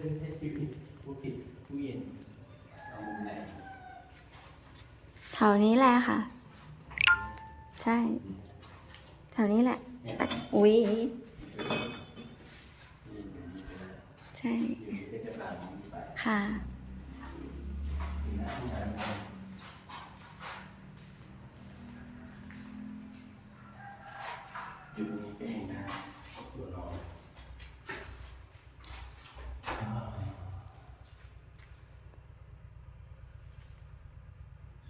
ไม่ใช่ที่ผิดผู้ผิดตู้เย็นเอามุมไหนแถวนี้แหละค่ะ ใช่ แถวนี้แหละ เนี่ยอุ้ยตู้เย็นอยู่นี่ก็ได้ใช่อยู่นี่ก็จะตามนี้ไปค่ะมีหน้าที่งานทำอยู่ตรงนี้ก็เองนะตัวน้องอ่า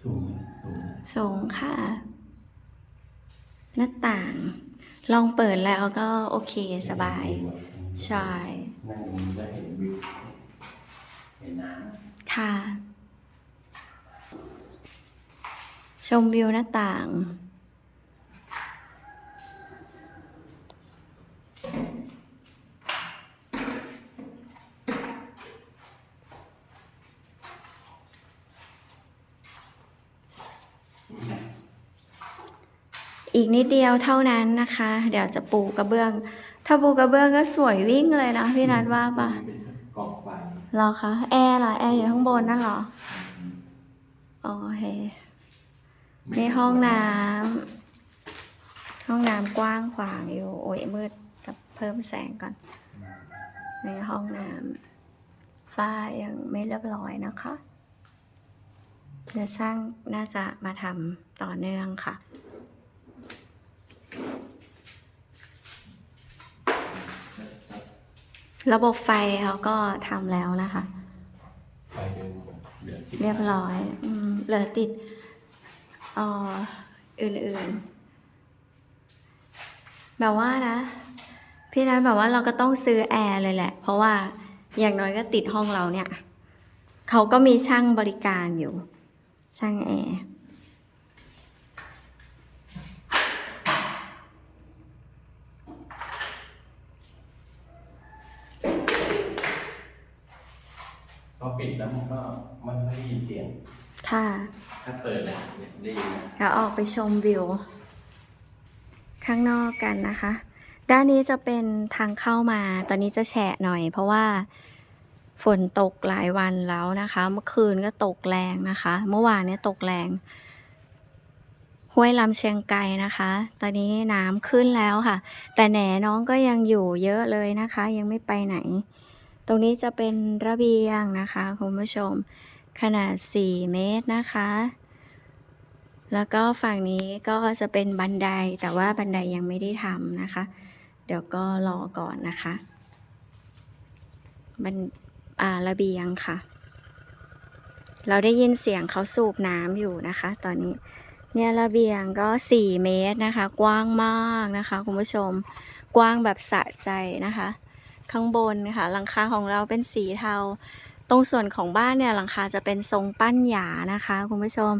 สูงสูงสูงค่ะ หน้าต่าง ลองเปิดแล้วก็โอเคสบาย ใช่ นั่งตรงนี้ก็เห็นวิวเห็นน้ค่ะ ชมวิวหน้าต่าง อีกนิดเดียวเท่านั้นนะคะ เดี๋ยวจะปูกระเบื้อง ถ้าปูกระเบื้องก็สวยวิ่งเลยนะำพี่นัทว่าปะเป็นกองไฟเหรอคะแอร์เหรอแอร์อยู่ข้างบนนั่นเหรอโอเคนี่ห้องน้ำห้องน้ำกว้างขวางอยู่โอ้ยมืดกับเพิ่มแสงก่อน ในห้องน้ำฝ้ายังไม่เรียบร้อยนะคะเดี๋ยวช่างน่าจะมาทำต่อเนื่องค่ะ ระบบไฟเขาก็ทำแล้วนะคะ ไฟเดินเหลือติดเรียบร้อยอืมเหลือติดเอ่ออื่นๆ แบบว่านะ พี่นัทแบบว่าเราก็ต้องซื้อแอร์เลยแหละ เพราะว่าอย่างน้อยก็ติดห้องเราเนี่ย เขาก็มีช่างบริการอยู่ ช่างแอร์ ปิดแล้วมันก็มันไม่ได้ยินเสียง ค่ะถ้าเปิดแล้วเนี่ยได้ยินนะแล้วออกไปชมวิว ข้างนอกกันนะคะ ด้านนี้จะเป็นทางเข้ามา ตอนนี้จะแฉะหน่อย เพราะว่าฝนตกหลายวันแล้วนะคะ เมื่อคืนก็ตกแรงนะคะ เมื่อวานเนี่ยตกแรง ห้วยลำเชียงไกรนะคะ ตอนนี้น้ำขึ้นแล้วค่ะ แต่แหนน้องก็ยังอยู่เยอะเลยนะคะ ยังไม่ไปไหน ตรงนี้จะเป็นระเบียงนะคะคุณผู้ชมขนาด 4 เมตรนะคะ แล้วก็ฝั่งนี้ก็จะเป็นบันไดแต่ว่าบันไดยังไม่ได้ทำนะคะ เดี๋ยวก็รอก่อนนะคะบันอ่าระเบียงค่ะ เราได้ยินเสียงเขาสูบน้ำอยู่นะคะ ตอนนี้เนี่ยระเบียงก็ 4 เมตรนะคะ กว้างมากนะคะคุณผู้ชม กว้างแบบสะใจนะคะ ข้างบนนะคะหลังคาของเราเป็นสีเทา ตรงส่วนของบ้านเนี่ยหลังคาจะเป็นทรงปั้นหยานะคะคุณผู้ชม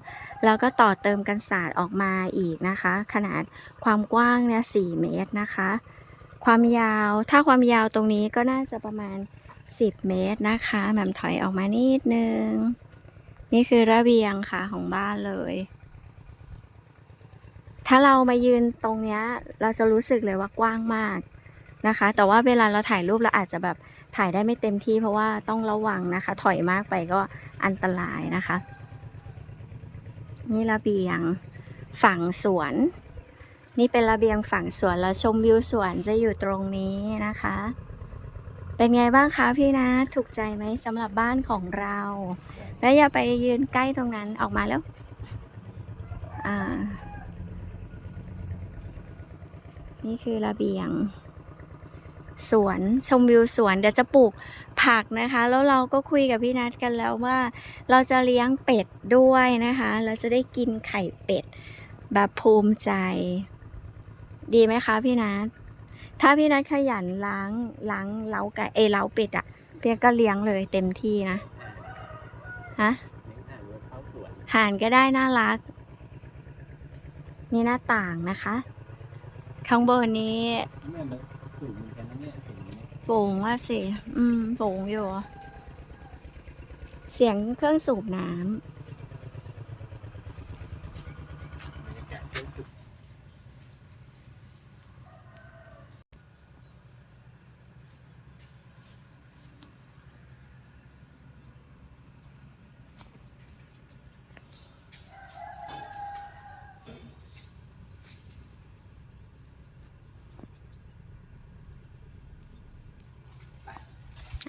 แล้วก็ต่อเติมกันศาสตร์ออกมาอีกนะคะ ขนาดความกว้างเนี่ย4เมตรนะคะ ความยาวถ้าความยาวตรงนี้ก็น่าจะประมาณ 10 เมตรนะคะแหม่มถอยออกมานิดนึงนี่คือระเบียงค่ะของบ้านเลย ถ้าเรามายืนตรงเนี้ย เราจะรู้สึกเลยว่ากว้างมาก นะคะ แต่ว่าเวลาเราถ่ายรูปเราอาจจะแบบถ่ายได้ไม่เต็มที่เพราะว่าต้องระวังนะคะ ถอยมากไปก็อันตรายนะคะ นี่ระเบียงฝั่งสวน นี่เป็นระเบียงฝั่งสวนแล้วชมวิวสวนจะอยู่ตรงนี้นะคะ เป็นไงบ้างคะพี่นะ ถูกใจไหมสำหรับบ้านของเรา แล้วอย่าไปยืนใกล้ตรงนั้นออกมาแล้วอ่านี่คือระเบียง สวนชมวิวสวนเดี๋ยวจะปลูกผักนะคะ แล้วเราก็คุยกับพี่นัทกันแล้วว่า เราจะเลี้ยงเป็ดด้วยนะคะ เราจะได้กินไข่เป็ด แบบภูมิใจ ดีไหมคะพี่นัทถ้าพี่นัทขยันล้างล้างเล้าไก่เอเล้าเป็ดอะเพียก็เลี้ยงเลยเต็มที่นะฮะห่านก็ได้น่ารัก นี่หน้าต่างนะคะ ข้างบนนี้ สูงเหมือนกันนะเนี่ยถึงเนี่ยฝูงว่าสิ อืมฝูงอยู่ เสียงเครื่องสูบน้ำรรยากาศเยอะสุด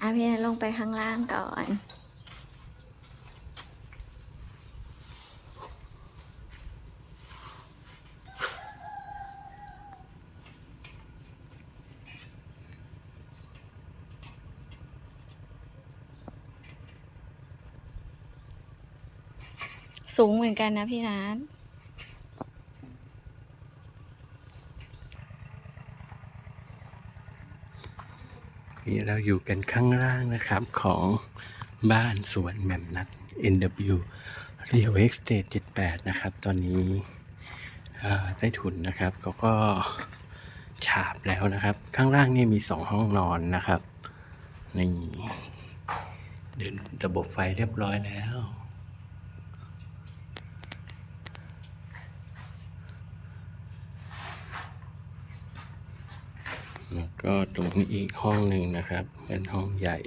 อะ พี่นัทลงไปข้างล่างก่อนสูงเหมือนกันนะพี่นัท นี่เราอยู่กันข้างล่างนะครับของบ้านสวนแหม่มนัด NW Real Estate 78 นะครับ ตอนนี้ใต้ถุนนะครับเขาก็ฉาบแล้วนะครับ ข้างล่างนี่มีสองห้องนอนนะครับ นี่เดินระบบไฟเรียบร้อยแล้ว แล้วก็ตรงนี้อีกห้องหนึ่งนะครับ เป็นห้องใหญ่